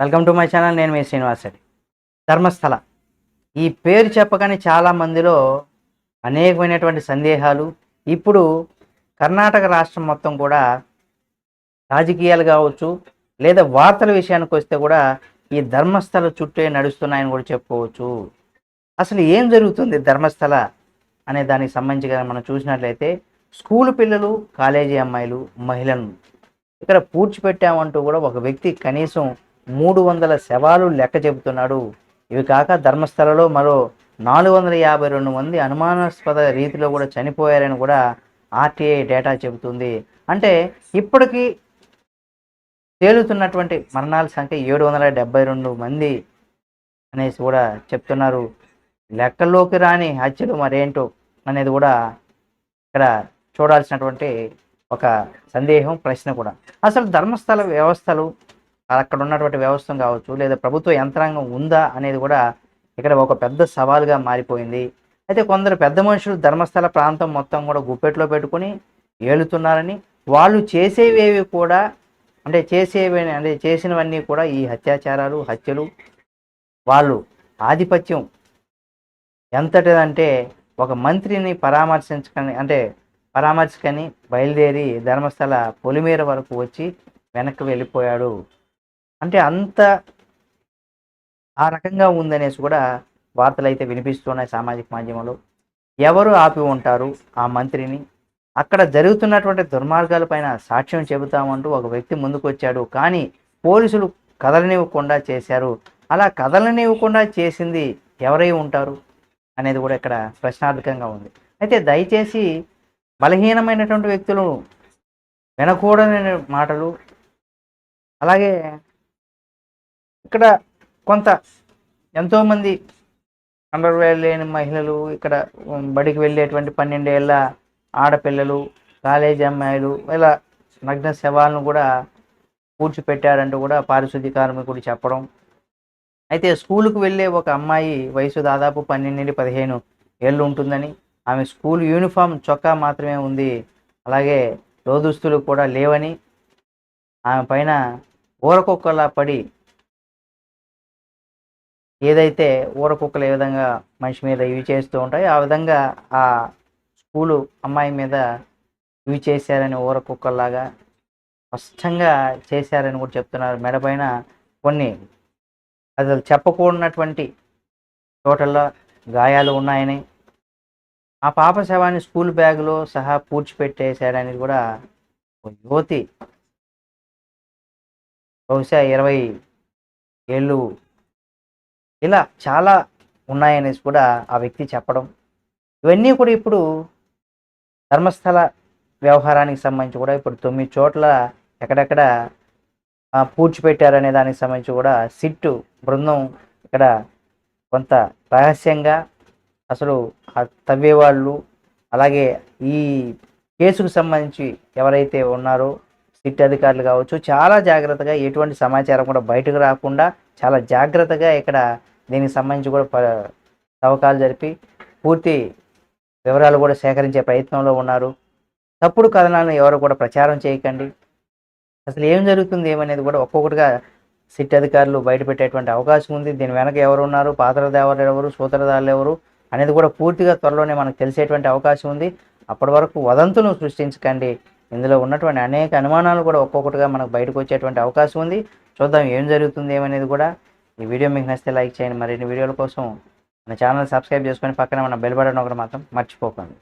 Welcome to my channel నేను మీ శ్రీనివాసరెడ్డి ధర్మస్థల. ఈ పేరు చెప్పగానే చాలా మందిలో అనేకమైనటువంటి సందేహాలు. ఇప్పుడు కర్ణాటక రాష్ట్రం మొత్తం కూడా రాజకీయాలు కావచ్చు లేదా వార్తల విషయానికి వస్తే కూడా ఈ ధర్మస్థల చుట్టే నడుస్తున్నాయని కూడా చెప్పుకోవచ్చు. అసలు ఏం జరుగుతుంది ధర్మస్థల అనే దానికి సంబంధించి మనం చూసినట్లయితే స్కూల్ పిల్లలు కాలేజీ అమ్మాయిలు మహిళలను ఇక్కడ పూడ్చిపెట్టామంటూ కూడా ఒక వ్యక్తి కనీసం మూడు వందల శవాలు లెక్క చెబుతున్నాడు. ఇవి కాక ధర్మస్థలలో మరో నాలుగు వందల యాభై రెండు మంది అనుమానాస్పద రీతిలో కూడా చనిపోయారని కూడా ఆర్టీఐ డేటా చెబుతుంది. అంటే ఇప్పటికీ తేలుతున్నటువంటి మరణాల సంఖ్య ఏడు వందల డెబ్బై రెండు మంది అనేసి కూడా చెప్తున్నారు. లెక్కల్లోకి రాని హత్యలు మరేంటో అనేది కూడా ఇక్కడ చూడాల్సినటువంటి ఒక సందేహం ప్రశ్న కూడా. అసలు ధర్మస్థల వ్యవస్థలు అక్కడ ఉన్నటువంటి వ్యవస్థ కావచ్చు లేదా ప్రభుత్వ యంత్రాంగం ఉందా అనేది కూడా ఇక్కడ ఒక పెద్ద సవాలుగా మారిపోయింది. అయితే కొందరు పెద్ద మనుషులు ధర్మస్థల ప్రాంతం మొత్తం కూడా గుప్పెట్లో పెట్టుకుని ఏలుతున్నారని వాళ్ళు చేసేవేవి కూడా అంటే చేసేవి అంటే చేసినవన్నీ కూడా ఈ అత్యాచారాలు హత్యలు వాళ్ళు ఆధిపత్యం ఎంతటిదంటే ఒక మంత్రిని పరామర్శించకని అంటే పరామర్శకని బయలుదేరి ధర్మస్థల పొలిమేర వరకు వచ్చి వెనక్కి వెళ్ళిపోయాడు. అంటే అంత ఆ రకంగా ఉందనేసి కూడా వార్తలు అయితే వినిపిస్తున్నాయి సామాజిక మాధ్యమంలో. ఎవరు ఆపి ఉంటారు ఆ మంత్రిని? అక్కడ జరుగుతున్నటువంటి దుర్మార్గాలపైన సాక్ష్యం చెబుతామంటూ ఒక వ్యక్తి ముందుకు వచ్చాడు కానీ పోలీసులు కదలనివ్వకుండా చేశారు. అలా కదలనివ్వకుండా చేసింది ఎవరై ఉంటారు అనేది కూడా ఇక్కడ ప్రశ్నార్థకంగా ఉంది. అయితే దయచేసి బలహీనమైనటువంటి వ్యక్తులు వినకూడని మాటలు అలాగే ఇక్కడ కొంత ఎంతోమంది అండర్వేర్ లేని మహిళలు ఇక్కడ బడికి వెళ్ళేటువంటి పన్నెండేళ్ళ ఆడపిల్లలు కాలేజీ అమ్మాయిలు ఇలా నగ్న శవాలను కూడా కూర్చిపెట్టారంటూ కూడా పారిశుద్ధ్య కార్మికుడు చెప్పడం. అయితే స్కూలుకు వెళ్ళే ఒక అమ్మాయి వయసు దాదాపు పన్నెండు నుండి పదిహేను ఏళ్ళు ఉంటుందని ఆమె స్కూల్ యూనిఫామ్ చొక్కా మాత్రమే ఉంది అలాగే లోదుస్తులు కూడా లేవని ఆమె పైన ఊరకొక్కలా పడి ఏదైతే ఊరకుక్కలు ఏ విధంగా మనిషి మీద ఇవి చేస్తూ ఉంటాయో ఆ విధంగా ఆ స్కూలు అమ్మాయి మీద ఇవి చేశారని ఊరకుక్కల్లాగా స్పష్టంగా చేశారని కూడా చెప్తున్నారు. మెడపైన కొన్ని అసలు చెప్పకూడనటువంటి చోటల్లో గాయాలు ఉన్నాయని ఆ పాప శవాన్ని స్కూల్ బ్యాగ్లో సహా పూడ్చిపెట్టేశాడని కూడా యువతి బహుశా ఇరవై ఏళ్ళు ఇలా చాలా ఉన్నాయనేసి కూడా ఆ వ్యక్తి చెప్పడం. ఇవన్నీ కూడా ఇప్పుడు ధర్మస్థల వ్యవహారానికి సంబంధించి కూడా ఇప్పుడు తొమ్మిది చోట్ల ఎక్కడెక్కడ పూడ్చిపెట్టారనే దానికి సంబంధించి కూడా సిట్టు బృందం ఇక్కడ కొంత రహస్యంగా అసలు తవ్వేవాళ్ళు అలాగే ఈ కేసుకు సంబంధించి ఎవరైతే ఉన్నారో సిట్ అధికారులు కావచ్చు చాలా జాగ్రత్తగా ఎటువంటి సమాచారం కూడా బయటకు రాకుండా చాలా జాగ్రత్తగా ఇక్కడ దీనికి సంబంధించి కూడా ప- తవ్వకాలు జరిపి పూర్తి వివరాలు కూడా సేకరించే ప్రయత్నంలో ఉన్నారు. తప్పుడు కథనాలను ఎవరు కూడా ప్రచారం చేయకండి. అసలు ఏం జరుగుతుంది ఏమనేది కూడా ఒక్కొక్కటిగా సిట్ అధికారులు బయటపెట్టేటువంటి అవకాశం ఉంది. దీని వెనక ఎవరు ఉన్నారు పాత్రదారులు ఎవరు సూత్రధారులు ఎవరు అనేది కూడా పూర్తిగా త్వరలోనే మనకు తెలిసేటువంటి అవకాశం ఉంది. అప్పటి వరకు వదంతులను సృష్టించకండి. ఇందులో ఉన్నటువంటి అనేక అనుమానాలు కూడా ఒక్కొక్కటిగా మనకు బయటకు వచ్చేటువంటి అవకాశం ఉంది. చూద్దాం ఏం జరుగుతుంది ఏమనేది కూడా ఈ వీడియో మీకు నచ్చితే లైక్ చేయండి. మరిన్ని వీడియోల కోసం మన ఛానల్ సబ్స్క్రైబ్ చేసుకొని పక్కన మన బెల్ బటన్ ఒకటి మాత్రం మర్చిపోకండి.